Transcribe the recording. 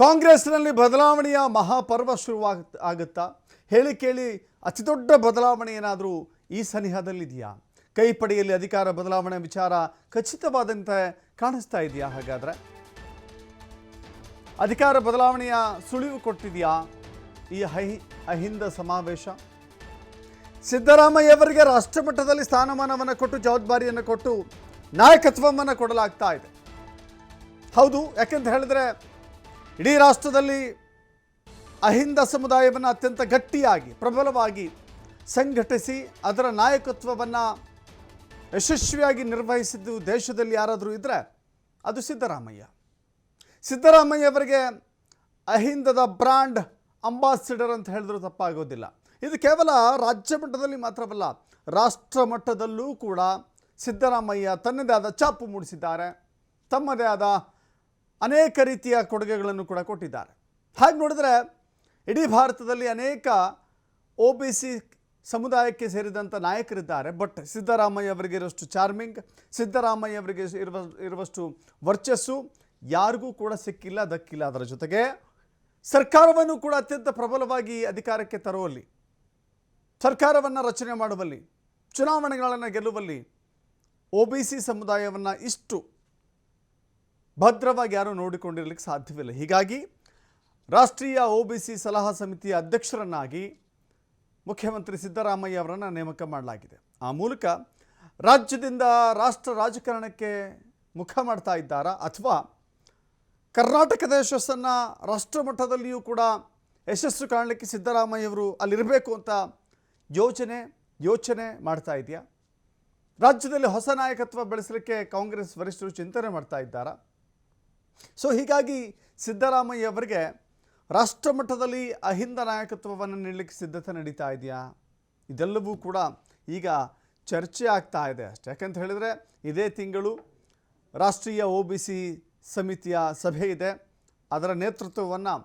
ಕಾಂಗ್ರೆಸ್ನಲ್ಲಿ ಬದಲಾವಣೆಯ ಮಹಾಪರ್ವ ಶುರುವಾಗ ಆಗುತ್ತಾ ಹೇಳಿ ಕೇಳಿ ಅತಿ ದೊಡ್ಡ ಬದಲಾವಣೆ ಏನಾದರೂ ಈ ಸನಿಹದಲ್ಲಿದೆಯಾ? ಕೈ ಪಡೆಯಲ್ಲಿ ಅಧಿಕಾರ ಬದಲಾವಣೆ ವಿಚಾರ ಖಚಿತವಾದಂತೆ ಕಾಣಿಸ್ತಾ ಇದೆಯಾ ಹಾಗಾದರೆ? ಅಧಿಕಾರ ಬದಲಾವಣೆಯ ಸುಳಿವು ಕೊಟ್ಟಿದೆಯಾ ಈ ಹೈ ಅಹಿಂದ ಸಮಾವೇಶ? ಸಿದ್ದರಾಮಯ್ಯವರಿಗೆ ರಾಷ್ಟ್ರಮಟ್ಟದಲ್ಲಿ ಸ್ಥಾನಮಾನವನ್ನು ಕೊಟ್ಟು ಜವಾಬ್ದಾರಿಯನ್ನು ಕೊಟ್ಟು ನಾಯಕತ್ವವನ್ನು ಕೊಡಲಾಗ್ತಾ ಇದೆ. ಹೌದು, ಯಾಕೆಂತ ಹೇಳಿದ್ರೆ ಇಡೀ ರಾಷ್ಟ್ರದಲ್ಲಿ ಅಹಿಂದ ಸಮುದಾಯವನ್ನು ಅತ್ಯಂತ ಗಟ್ಟಿಯಾಗಿ, ಪ್ರಬಲವಾಗಿ ಸಂಘಟಿಸಿ ಅದರ ನಾಯಕತ್ವವನ್ನು ಯಶಸ್ವಿಯಾಗಿ ನಿರ್ವಹಿಸಿದ್ದು ದೇಶದಲ್ಲಿ ಯಾರಾದರೂ ಇದ್ದರೆ ಅದು ಸಿದ್ದರಾಮಯ್ಯ. ಸಿದ್ದರಾಮಯ್ಯ ಅವರಿಗೆ ಅಹಿಂದದ ಬ್ರ್ಯಾಂಡ್ ಅಂಬಾಸಿಡರ್ ಅಂತ ಹೇಳಿದ್ರೂ ತಪ್ಪಾಗೋದಿಲ್ಲ. ಇದು ಕೇವಲ ರಾಜ್ಯ ಮಟ್ಟದಲ್ಲಿ ಮಾತ್ರವಲ್ಲ, ರಾಷ್ಟ್ರ ಮಟ್ಟದಲ್ಲೂ ಕೂಡ ಸಿದ್ದರಾಮಯ್ಯ ತನ್ನದೇ ಆದ ಚಾಪು ಮೂಡಿಸಿದ್ದಾರೆ, ತಮ್ಮದೇ ಆದ ಅನೇಕ ರೀತಿಯ ಕೊಡುಗೆಗಳನ್ನು ಕೂಡ ಕೊಟ್ಟಿದ್ದಾರೆ. ಹಾಗೆ ನೋಡಿದ್ರೆ ಇಡೀ ಭಾರತದಲ್ಲಿ ಅನೇಕ ಒ ಬಿ ಸಿ ಸಮುದಾಯಕ್ಕೆ ಸೇರಿದಂಥ ನಾಯಕರಿದ್ದಾರೆ. ಬಟ್ ಸಿದ್ದರಾಮಯ್ಯ ಅವರಿಗೆ ಇರುವಷ್ಟು ಚಾರ್ಮಿಂಗ್, ಸಿದ್ದರಾಮಯ್ಯ ಅವರಿಗೆ ಇರುವ, ಇರುವಷ್ಟು ವರ್ಚಸ್ಸು ಯಾರಿಗೂ ಕೂಡ ಸಿಕ್ಕಿಲ್ಲ, ದಕ್ಕಿಲ್ಲ. ಅದರ ಜೊತೆಗೆ ಸರ್ಕಾರವನ್ನು ಕೂಡ ಅತ್ಯಂತ ಪ್ರಬಲವಾಗಿ ಅಧಿಕಾರಕ್ಕೆ ತರುವಲ್ಲಿ, ಸರ್ಕಾರವನ್ನು ರಚನೆ ಮಾಡುವಲ್ಲಿ, ಚುನಾವಣೆಗಳನ್ನು ಗೆಲ್ಲುವಲ್ಲಿ ಒ ಬಿ ಸಿ ಸಮುದಾಯವನ್ನು ಇಷ್ಟು ಭದ್ರವಾಗಿ ಯಾರೂ ನೋಡಿಕೊಂಡಿರಲಿಕ್ಕೆ ಸಾಧ್ಯವಿಲ್ಲ. ಹೀಗಾಗಿ ರಾಷ್ಟ್ರೀಯ ಒ ಬಿ ಸಿ ಸಲಹಾ ಸಮಿತಿಯ ಅಧ್ಯಕ್ಷರನ್ನಾಗಿ ಮುಖ್ಯಮಂತ್ರಿ ಸಿದ್ದರಾಮಯ್ಯ ಅವರನ್ನು ನೇಮಕ ಮಾಡಲಾಗಿದೆ. ಆ ಮೂಲಕ ರಾಜ್ಯದಿಂದ ರಾಷ್ಟ್ರ ರಾಜಕಾರಣಕ್ಕೆ ಮುಖ ಮಾಡ್ತಾ ಇದ್ದಾರಾ ಅಥವಾ ಕರ್ನಾಟಕದ ಯಶಸ್ಸನ್ನು ರಾಷ್ಟ್ರ ಮಟ್ಟದಲ್ಲಿಯೂ ಕೂಡ ಯಶಸ್ಸು ಕಾಣಲಿಕ್ಕೆ ಸಿದ್ದರಾಮಯ್ಯವರು ಅಲ್ಲಿರಬೇಕು ಅಂತ ಯೋಚನೆ ಯೋಚನೆ ಮಾಡ್ತಾ ಇದೆಯಾ? ರಾಜ್ಯದಲ್ಲಿ ಹೊಸ ನಾಯಕತ್ವ ಬೆಳೆಸಲಿಕ್ಕೆ ಕಾಂಗ್ರೆಸ್ ವರಿಷ್ಠರು ಚಿಂತನೆ ಮಾಡ್ತಾ ಇದ್ದಾರಾ? ಸೊ ಹೀಗಾಗಿ ಸಿದ್ದರಾಮಯ್ಯ ಅವರಿಗೆ ರಾಷ್ಟ್ರ ಮಟ್ಟದಲ್ಲಿ ಅಹಿಂದ ನಾಯಕತ್ವವನ್ನು ನೀಡಲಿಕ್ಕೆ ಸಿದ್ಧತೆ ನಡೀತಾ ಇದೆಯಾ? ಇದೆಲ್ಲವೂ ಕೂಡ ಈಗ ಚರ್ಚೆ ಆಗ್ತಾ ಇದೆ. ಅಷ್ಟೇ. ಯಾಕಂತ ಹೇಳಿದರೆ, ಇದೇ ತಿಂಗಳು ರಾಷ್ಟ್ರೀಯ ಒ ಸಮಿತಿಯ ಸಭೆ ಇದೆ. ಅದರ ನೇತೃತ್ವವನ್ನು